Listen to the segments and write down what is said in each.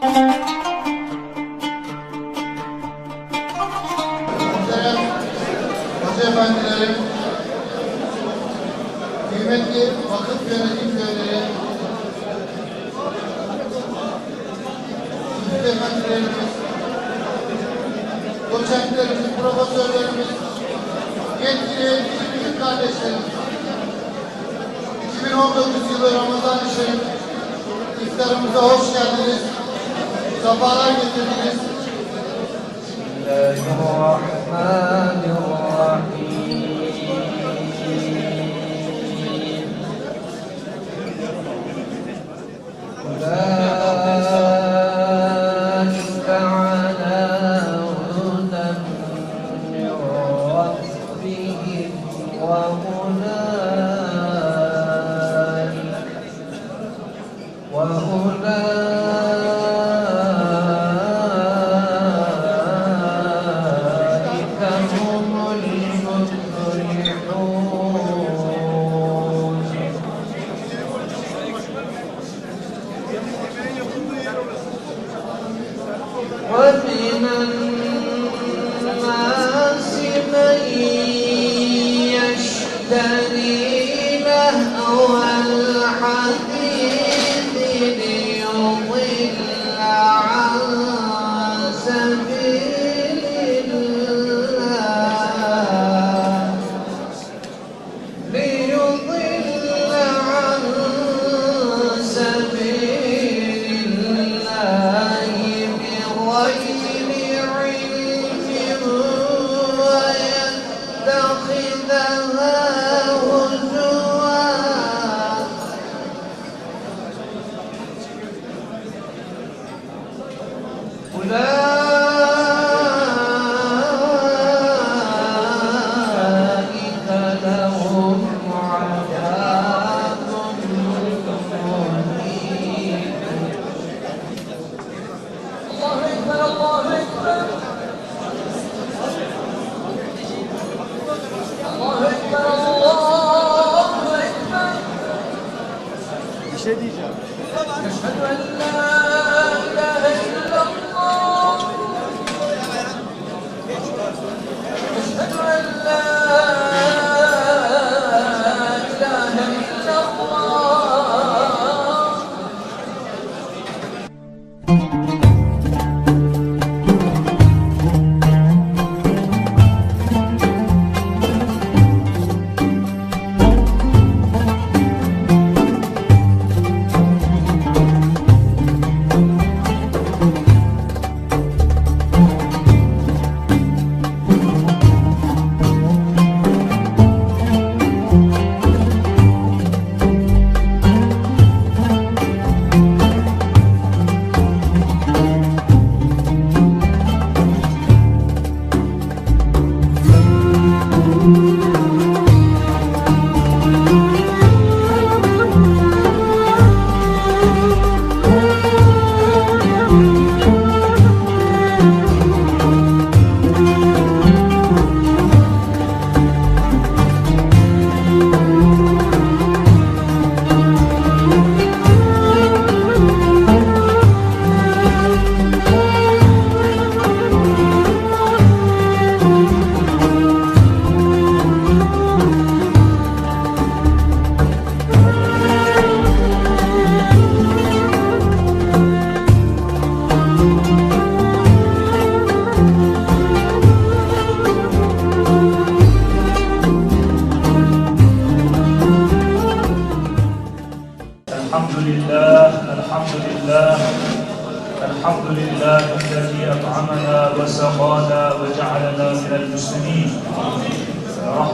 Hoca Efendilerim, kıymetli vakıf yönetim üyeleri, müftü efendilerimiz, profesörlerimiz, yetkili bizim kardeşlerim, 2019 yılı Ramazan-ı Şerif iftarımıza hoş geldiniz, Safalar getirdiniz. Bismillahirrahmanirrahim. وبمن şey diyeceğim. أشهد أن لا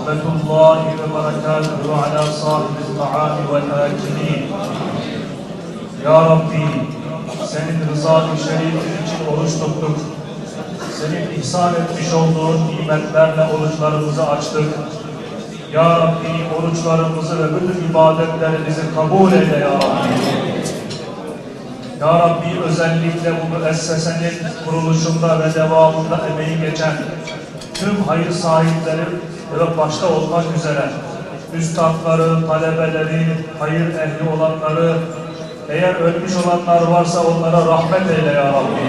رحمة الله وبركاته على صاحب الطعام والآكلين Ya Rabbi senin rızan-ı şerifin için oruç tuttuk. Senin ihsan etmiş olduğun nimetlerle oruçlarımızı açtık. Ya Rabbi oruçlarımızı ve bütün ibadetlerimizi kabul eyle Ya Rabbi. Ya Rabbi özellikle bu müessesenin kuruluşunda ve devamında emeği geçen tüm hayır sahipleri ve başta olmak üzere üstadları, talebeleri, hayır ehli olanları, Eğer ölmüş olanlar varsa onlara rahmet eyle ya Rabbi.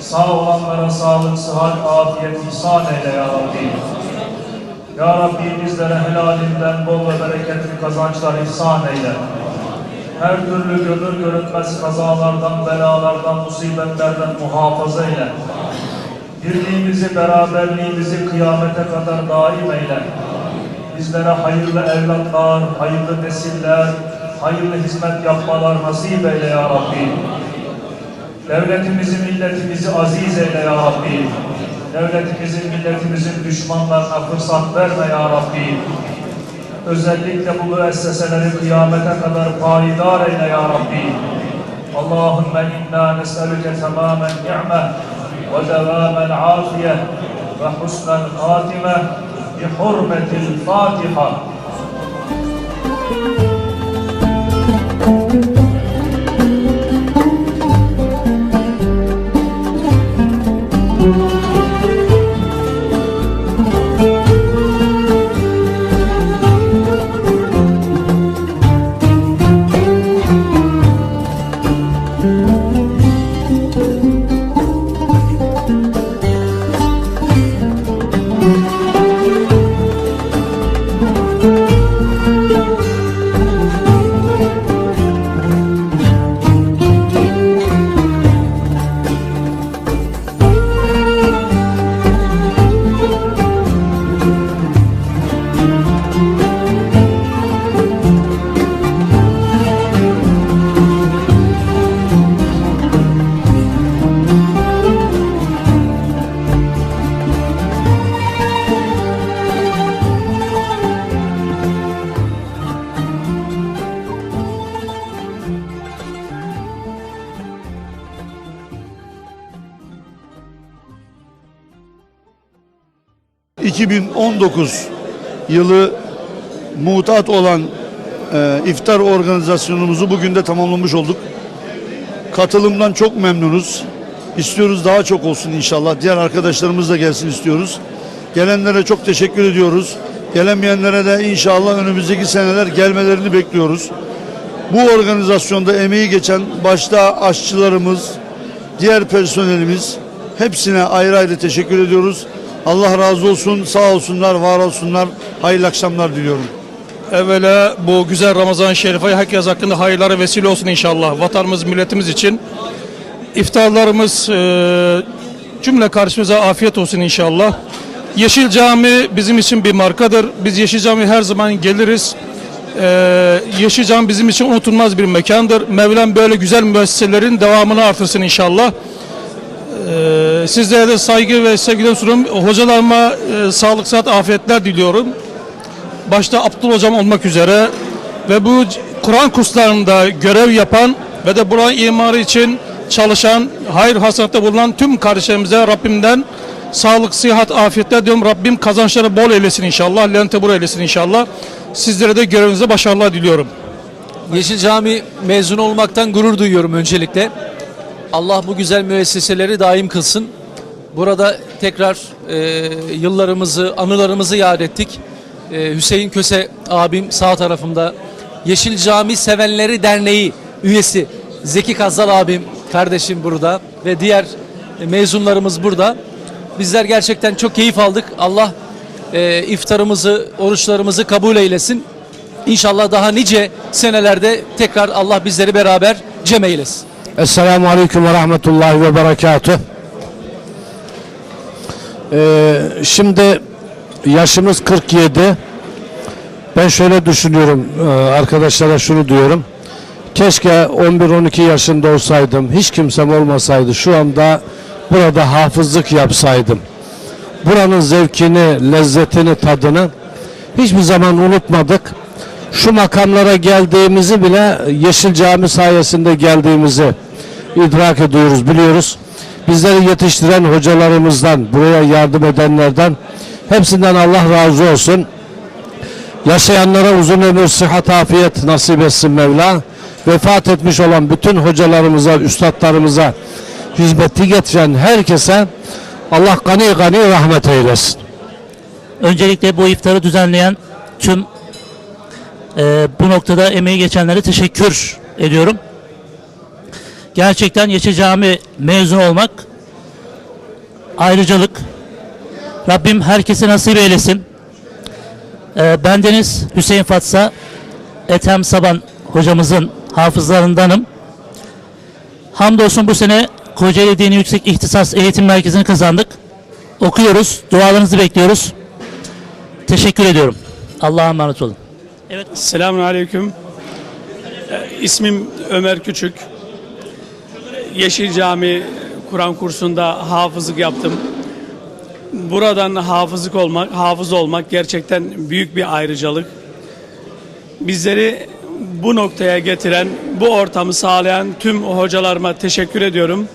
Sağ olanlara sağlık, sıhhat, afiyet, ihsan eyle ya Rabbi. Ya Rabbi bizlere helalinden bol ve bereketli kazançlar ihsan eyle. Her türlü görür görünmez kazalardan, belalardan, musibetlerden muhafaza eyle. Birliğimizi, beraberliğimizi kıyamete kadar daim eyle. Bizlere hayırlı evlatlar, hayırlı nesiller, hayırlı hizmet yapmalar nasip eyle ya Rabbi. Devletimizi, milletimizi aziz eyle ya Rabbi. Devletimizin, milletimizin düşmanlarına fırsat verme ya Rabbi. Özellikle bu müesseseleri kıyamete kadar payidar eyle ya Rabbi. Allahümme inna nes'elüke tamamen ni'me ودوام العافية وحسن الخاتمة بحرمة الفاتحة. 2019 yılı mutat olan e, iftar organizasyonumuzu bugün de tamamlamış olduk. Katılımdan çok memnunuz. İstiyoruz daha çok olsun inşallah. Diğer arkadaşlarımız da gelsin istiyoruz. Gelenlere çok teşekkür ediyoruz. Gelemeyenlere de inşallah önümüzdeki seneler gelmelerini bekliyoruz. Bu organizasyonda emeği geçen başta aşçılarımız, diğer personelimiz hepsine ayrı ayrı teşekkür ediyoruz. Allah razı olsun, sağ olsunlar, var olsunlar. Hayırlı akşamlar diliyorum. Evvela bu güzel Ramazan-ı Şerif'e herkes hakkında hayırlara vesile olsun inşallah. Vatanımız, milletimiz için. İftarlarımız e, cümle karşımıza afiyet olsun inşallah. Yeşil Cami bizim için bir markadır. Biz Yeşil Cami her zaman geliriz. E, Yeşil Cami bizim için unutulmaz bir mekandır. Mevlam böyle güzel müesseselerin devamını artırsın inşallah. E, sizlere de saygı ve sevgiler sunuyorum. Hocalarıma e, sağlık, sıhhat, afiyetler diliyorum başta Abdullah Hocam olmak üzere ve bu Kur'an kurslarında görev yapan ve de buranın imarı için çalışan, hayır hasanatta bulunan tüm kardeşlerimize Rabbimden sağlık, sıhhat, afiyetler diyorum. Rabbim kazançları bol eylesin inşallah, lente bol eylesin inşallah. Sizlere de görevinizde başarılar diliyorum. Yeşil Cami mezun olmaktan gurur duyuyorum öncelikle. Allah bu güzel müesseseleri daim kılsın. Burada tekrar e, yıllarımızı, anılarımızı yad ettik. E, Hüseyin Köse abim sağ tarafımda. Yeşil Cami Sevenleri Derneği üyesi Zeki Kazzal abim, kardeşim burada ve diğer mezunlarımız burada. Bizler gerçekten çok keyif aldık. Allah e, iftarımızı, oruçlarımızı kabul eylesin. İnşallah daha nice senelerde tekrar Allah bizleri beraber cem eylesin. Esselamu Aleyküm ve Rahmetullahi ve Berekatuh. Ee, şimdi yaşımız 47. Ben şöyle düşünüyorum e, arkadaşlara şunu diyorum. Keşke 11-12 yaşında olsaydım, hiç kimsem olmasaydı şu anda burada hafızlık yapsaydım. Buranın zevkini, lezzetini, tadını hiçbir zaman unutmadık. Şu makamlara geldiğimizi bile Yeşil Cami sayesinde geldiğimizi idrak ediyoruz, biliyoruz. Bizleri yetiştiren hocalarımızdan, buraya yardım edenlerden hepsinden Allah razı olsun. Yaşayanlara uzun ömür, sıhhat, afiyet nasip etsin Mevla. Vefat etmiş olan bütün hocalarımıza, üstadlarımıza hizmeti getiren herkese Allah gani gani rahmet eylesin. Öncelikle bu iftarı düzenleyen tüm e, bu noktada emeği geçenlere teşekkür ediyorum. Gerçekten Yeşil Cami mezun olmak ayrıcalık. Rabbim herkese nasip eylesin. Ee, bendeniz Hüseyin Fatsa, Ethem Saban hocamızın hafızlarındanım. Hamdolsun bu sene Kocaeli Dini Yüksek İhtisas Eğitim Merkezi'ni kazandık. Okuyoruz, dualarınızı bekliyoruz. Teşekkür ediyorum. Allah'a emanet olun. Selamun Aleyküm. Ee, İsmim Ömer Küçük. Yeşil Cami Kur'an kursunda hafızlık yaptım. Buradan hafızlık olmak, hafız olmak gerçekten büyük bir ayrıcalık. Bizleri bu noktaya getiren, bu ortamı sağlayan tüm hocalarıma teşekkür ediyorum.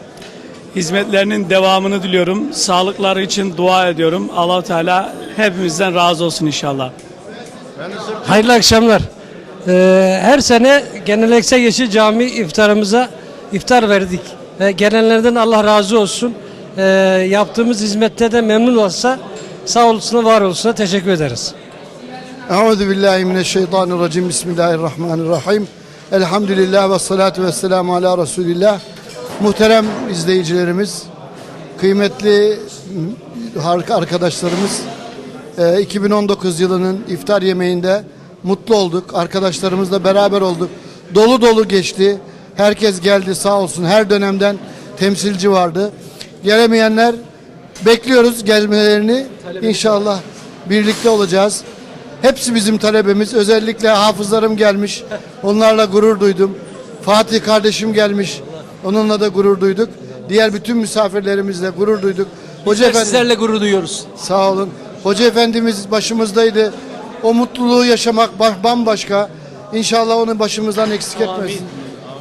Hizmetlerinin devamını diliyorum. Sağlıkları için dua ediyorum. Allah Teala hepimizden razı olsun inşallah. Hayırlı akşamlar. Ee, her sene geleneksel Yeşil Cami iftarımıza iftar verdik. Ve gelenlerden Allah razı olsun. Ee, yaptığımız hizmette de memnun olsa sağ olsun var olsun teşekkür ederiz. Euzu billahi mineşşeytanirracim. Bismillahirrahmanirrahim. Elhamdülillah ve salatu ve selamu ala Resulillah. Muhterem izleyicilerimiz, kıymetli arkadaşlarımız, e, 2019 yılının iftar yemeğinde mutlu olduk. Arkadaşlarımızla beraber olduk. Dolu dolu geçti. Herkes geldi sağ olsun. Her dönemden temsilci vardı. Gelemeyenler bekliyoruz gelmelerini. İnşallah birlikte olacağız. Hepsi bizim talebemiz. Özellikle hafızlarım gelmiş. Onlarla gurur duydum. Fatih kardeşim gelmiş. Onunla da gurur duyduk. Diğer bütün misafirlerimizle gurur duyduk. Hoca efendi Sizlerle gurur duyuyoruz. sağ olun. Hoca efendimiz başımızdaydı. O mutluluğu yaşamak ba- bambaşka. İnşallah onu başımızdan eksik etmesin.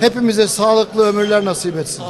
Hepimize sağlıklı ömürler nasip etsin.